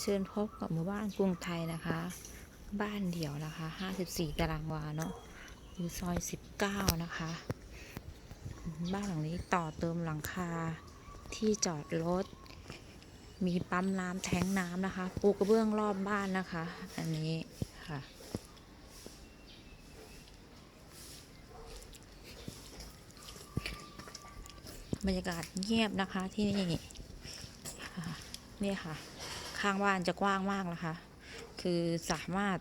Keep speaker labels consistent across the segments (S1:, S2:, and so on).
S1: เชิญพบกับหมู่บ้านกรุงไทยนะคะ บ้านเดี่ยวนะคะ 54 ตารางวาเนาะอยู่ซอย 19 นะคะ บ้านหลังนี้ต่อเติมหลังคาที่จอดรถ มีปั๊มน้ำแทงน้ำนะคะ ปูกระเบื้องรอบบ้านนะคะ อันนี้ค่ะบรรยากาศเงียบนะคะที่นี่นี่ค่ะ ข้างบ้านจะกว้างมากนะคะ คือสามารถ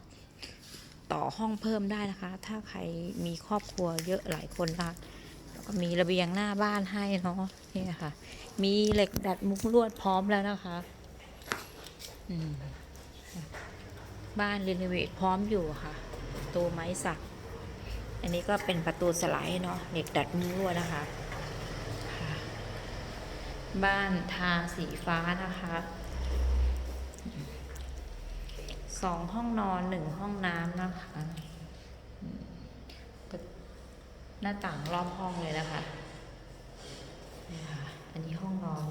S1: ต่อห้องเพิ่มได้นะคะ ถ้าใครมีครอบครัวเยอะหลายคนนะคะแล้วก็มีระเบียงหน้าบ้านให้เนาะนี่ค่ะมีเหล็กดัดมุกลวดพร้อมแล้วนะคะบ้านรีโนเวทพร้อมอยู่ค่ะตัวไม้สัก อันนี้ก็เป็นประตูสไลด์เนาะเหล็กดัดมุกลวดนะคะ บ้านทาสีฟ้านะคะ สองห้องนอนหนึ่งห้องน้ำนะคะหน้าต่างรอบห้องเลยนะคะนี่ค่ะ อันนี้ห้องนอน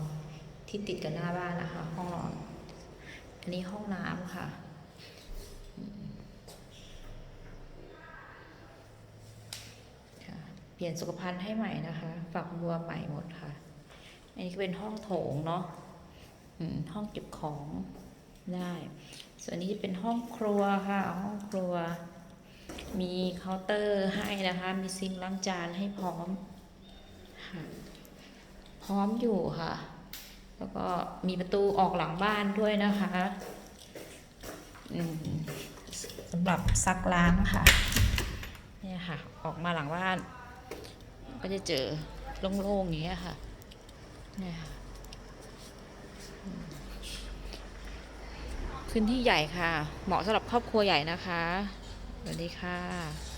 S1: ที่ติดกับหน้าบ้านนะคะ ห้องนอน อันนี้ห้องน้ำค่ะเปลี่ยนสุขภัณฑ์ให้ใหม่นะคะ ฝักบัวใหม่หมดค่ะ อันนี้ก็เป็นห้องโถงเนาะห้องเก็บของได้ ส่วนนี้จะเป็นห้องครัวค่ะ ห้องครัว มีเคาน์เตอร์ให้นะคะ มีซิงล้างจานให้พร้อมค่ะพร้อมอยู่ค่ะ แล้วก็มีประตูออกหลังบ้านด้วยนะคะอืมสำหรับซักล้างค่ะเนี่ยค่ะ ออกมาหลังบ้าน ก็จะเจอโล่งๆอย่างเงี้ยค่ะเนี่ยค่ะอืม พื้นที่ใหญ่ค่ะ เหมาะสำหรับครอบครัวใหญ่นะคะสวัสดีค่ะ